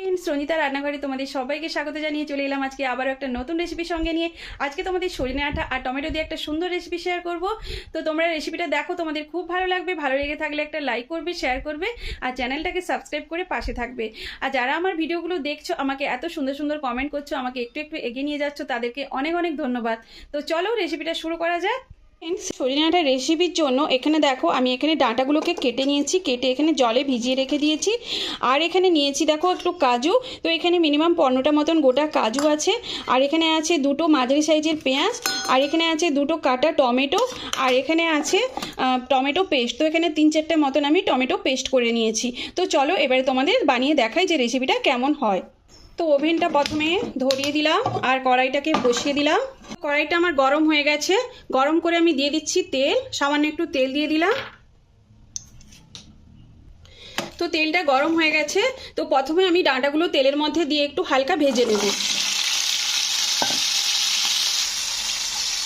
রঞ্জিতা রান্নাঘরে তোমাদের সবাইকে স্বাগত জানিয়ে চলে এলাম আজকে আবারও একটা নতুন রেসিপি সঙ্গে নিয়ে। আজকে তোমাদের সজনে আটা আর টমেটো দিয়ে একটা সুন্দর রেসিপি শেয়ার করব। তো তোমরা রেসিপিটা দেখো, তোমাদের খুব ভালো লাগবে। ভালো লেগে থাকলে একটা লাইক করবে শেয়ার করবে আর চ্যানেলটাকে সাবস্ক্রাইব করে পাশে থাকবে। আর যারা আমার ভিডিওগুলো দেখছ, আমাকে এত সুন্দর সুন্দর কমেন্ট করছ, আমাকে একটু একটু এগিয়ে নিয়ে যাচ্ছ, তাদেরকে অনেক অনেক ধন্যবাদ। তো চলো রেসিপিটা শুরু করা যাক। সজনে আটা রেসিপির জন্য এখানে দেখো, আমি এখানে ডাঁটাগুলোকে কেটে নিয়েছি, কেটে এখানে জলে ভিজিয়ে রেখে দিয়েছি। আর এখানে নিয়েছি, দেখো, একটু কাজু। তো এখানে মিনিমাম পনেরোটা মতন গোটা কাজু আছে। আর এখানে আছে দুটো মাঝারি সাইজের পেঁয়াজ। আর এখানে আছে দুটো কাটা টমেটো। আর এখানে আছে টমেটো পেস্ট তো এখানে তিন চারটে মতন আমি টমেটো পেস্ট করে নিয়েছি। তো চলো, এবারে তোমাদের বানিয়ে দেখাই যে রেসিপিটা কেমন হয়। তো ওভেনটা প্রথমে ধরিয়ে দিলাম আর কড়াইটাকে বসিয়ে দিলাম। কড়াইটা আমার গরম হয়ে গেছে। গরম করে আমি দিয়ে দিচ্ছি তেল। সামান্য একটু তেল দিয়ে দিলাম। তো তেলটা গরম হয়ে গেছে। তো প্রথমে আমি ডাঁটাগুলো তেলের মধ্যে দিয়ে একটু হালকা ভেজে নেব।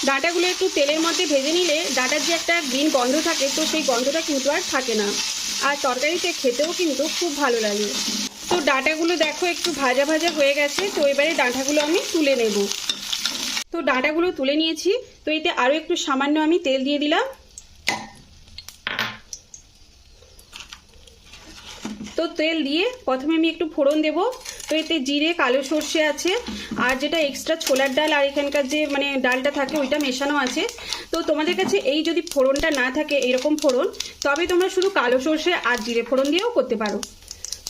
ডাঁটাগুলো একটু তেলের মধ্যে ভেজে নিলে ডাঁটার যে একটা গ্রিন গন্ধ থাকে, তো সেই গন্ধটা কিন্তু আর থাকে না। আর তরকারিতে খেতেও কিন্তু খুব ভালো লাগে। তো ডাঁটাগুলো দেখো একটু ভাজা ভাজা হয়ে গেছে, তো এবারে ডাঁটাগুলো আমি তুলে নেব। তো ডাঁটাগুলো তুলে নিয়েছি, তো এতে আরও একটু সামান্য আমি তেল দিয়ে দিলাম। তো তেল দিয়ে প্রথমে আমি একটু ফোড়ন দেব, তো এতে জিরে, কালো সর্ষে আছে, আর যেটা এক্সট্রা ছোলার ডাল আর এখানকার যে মানে ডালটা থাকে ওইটা মেশানো আছে। তো তোমাদের কাছে এই যদি ফোড়নটা না থাকে এরকম ফোড়ন, তবে তোমরা শুধু কালো সর্ষে আর জিরে ফোড়ন দিয়েও করতে পারো।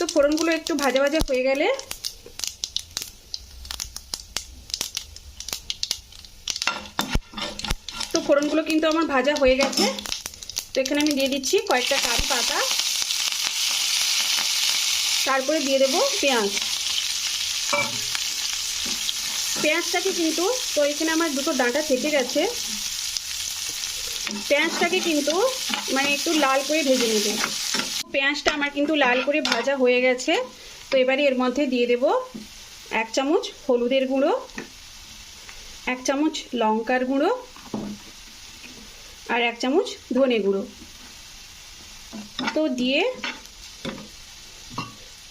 তো ফোড়নগুলো একটু ভাজা ভাজা হয়ে গেলে তো ফোড়নগুলো কিন্তু আমার ভাজা হয়ে গেছে। তো এখানে আমি দিয়ে দিচ্ছি কয়েকটা কারি পাতা তারপরে দিয়ে দেবো পেঁয়াজ। পেঁয়াজটাকে কিন্তু, তো এখানে আমার দুটো ডাঁটা থেকে গেছে। পেঁয়াজটাকে কিন্তু মানে একটু লাল করে ভেজে নেবে। পেঁয়াজটা আমার কিন্তু লাল করে ভাজা হয়ে গেছে। তো এবারে এর মধ্যে দিয়ে দেব এক চামচ হলুদের গুঁড়ো, এক চামচ লঙ্কার গুঁড়ো আর এক চামচ ধনে গুঁড়ো। তো দিয়ে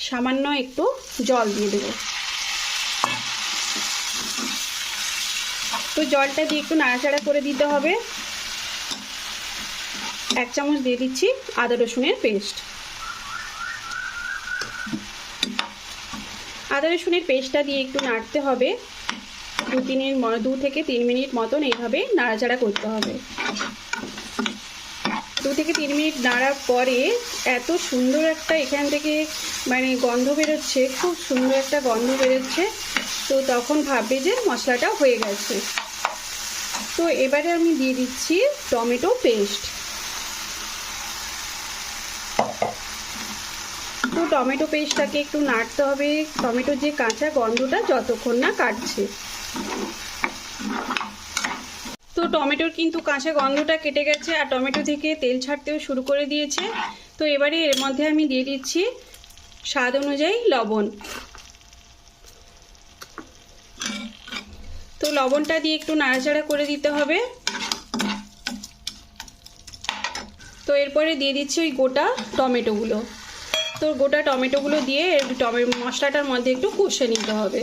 সামান্য একটু জল দিয়ে দেবো। তো জলটা দিয়ে একটু নাড়াচাড়া করে দিতে হবে। এক চামচ দিয়ে দিচ্ছি আদা রসুনের পেস্ট। আদা রসুনের পেস্টটা দিয়ে একটু নাড়তে হবে। দু তিন দু থেকে তিন মিনিট মতন এইভাবে নাড়াচাড়া করতে হবে। দু থেকে তিন মিনিট নাড়ার পরে এত সুন্দর একটা এখান থেকে মানে গন্ধ বেরোচ্ছে, খুব সুন্দর একটা গন্ধ বেরোচ্ছে। তো তখন ভাববে যে মশলাটা হয়ে গেছে। তো এবারে আমি দিয়ে দিচ্ছি টমেটো পেস্ট। তো টমেটো পেস্টটাকে একটু নাড়তে হবে। টমেটোর যে কাঁচা গন্ধটা যতক্ষণ না কাটছে। তো টমেটোর কিন্তু কাঁচা গন্ধটা কেটে গেছে আর টমেটো থেকে তেল ছাড়তেও শুরু করে দিয়েছে। তো এবারে এর মধ্যে আমি দিয়ে দিচ্ছি স্বাদ অনুযায়ী লবণ। তো লবণটা দিয়ে একটু নাড়াচাড়া করে দিতে হবে। তো এরপরে দিয়ে দিচ্ছি ওই গোটা টমেটোগুলো। তো গোটা টমেটোগুলো দিয়ে টমে মশলাটার মধ্যে একটু কষে নিতে হবে।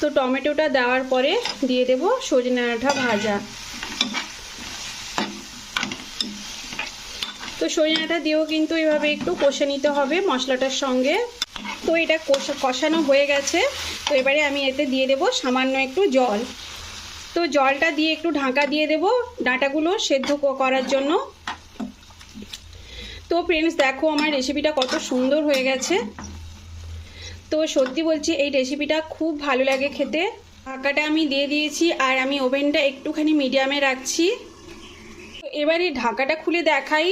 তো টমেটোটা দেওয়ার পরে দিয়ে দেব সজনে ডাঁটা ভাজা। তো সজনে ডাঁটা দিয়েও কিন্তু এভাবে একটু কষে নিতে হবে মশলাটার সঙ্গে। তো এটা কষা কষানো হয়ে গেছে। তো এবারে আমি এতে দিয়ে দেব সামান্য একটু জল। তো জলটা দিয়ে একটু ঢাকা দিয়ে দেব। ডাঁটাগুলো সেদ্ধ করার জন্য। তো ফ্রেন্ডস দেখো আমার রেসিপিটা কত সুন্দর হয়ে গেছে। তো সত্যি বলছি, এই রেসিপিটা খুব ভালো লাগে খেতে। ঢাকাটা আমি দিয়ে দিয়েছি, আর আমি ওভেনটা একটুখানি মিডিয়ামে রাখছি। এবারে ঢাকাটা খুলে দেখাই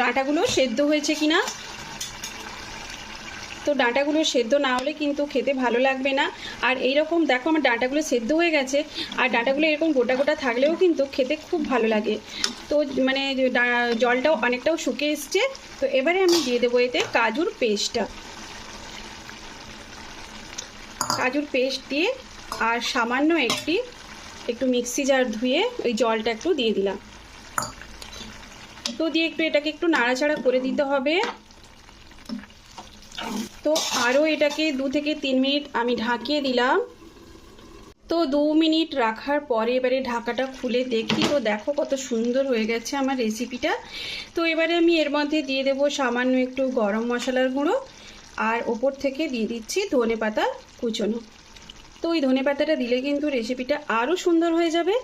ডাটাগুলো সেদ্ধ হয়েছে কিনা। তো ডাঁটাগুলো সেদ্ধ না হলে কিন্তু খেতে ভালো লাগবে না। আর এই রকম দেখো আমার ডাঁটাগুলো সেদ্ধ হয়ে গেছে, আর ডাঁটাগুলো এরকম গোটা গোটা থাকলেও কিন্তু খেতে খুব ভালো লাগে। তো মানে জলটাও অনেকটাও শুকিয়ে এসছে। তো এবারে আমি দিয়ে দেবো এতে কাজুর পেস্টটা। কাজুর পেস্ট দিয়ে আর সামান্য একটি, একটু মিক্সি জার ধুয়ে ওই জলটা একটু দিয়ে দিলাম। তো দিয়ে একটু এটাকে একটু নাড়াচাড়া করে দিতে হবে। তো আরও এটাকে দু থেকে তিন মিনিট আমি ঢাকিয়ে দিলাম। তো দু মিনিট রাখার পরে এবারে ঢাকাটা খুলে দেখি। তো দেখো কত সুন্দর হয়ে গেছে আমার রেসিপিটা। তো এবারে আমি এর মধ্যে দিয়ে দেবো সামান্য একটু গরম মশলার গুঁড়ো। আর ওপর থেকে দিয়ে দিচ্ছি ধনে পাতা কুচোনো। তো ওই ধনে পাতাটা দিলে কিন্তু রেসিপিটা আরও সুন্দর হয়ে যাবে।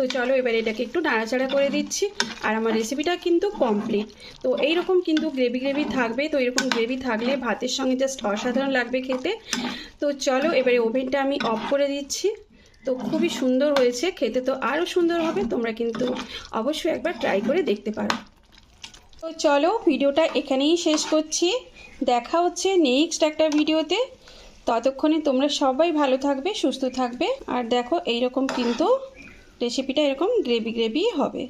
তো চলো, এবার এটাকে একটু নাড়াচাড়া করে দিচ্ছি, আর আমার রেসিপিটা কিন্তু কমপ্লিট তো এইরকম কিন্তু গ্রেভি গ্রেভি থাকবে, তো এরকম গ্রেভি থাকলে ভাতের সঙ্গে জাস্ট অসাধারণ লাগবে খেতে। তো চলো, এবারে ওভেনটা আমি অফ করে দিচ্ছি। তো খুবই সুন্দর হয়েছে, খেতে তো আরও সুন্দর হবে, তোমরা কিন্তু অবশ্যই একবার ট্রাই করে দেখতে পারো। তো চলো, ভিডিওটা এখানেই শেষ করছি। দেখা হচ্ছে নেক্সট একটা ভিডিওতে। ততক্ষণে তোমরা সবাই ভালো থাকবে, সুস্থ থাকবে, আর দেখো এইরকম কিন্তু রেসিপিটা এরকম গ্রেভি গ্রেভি হবে।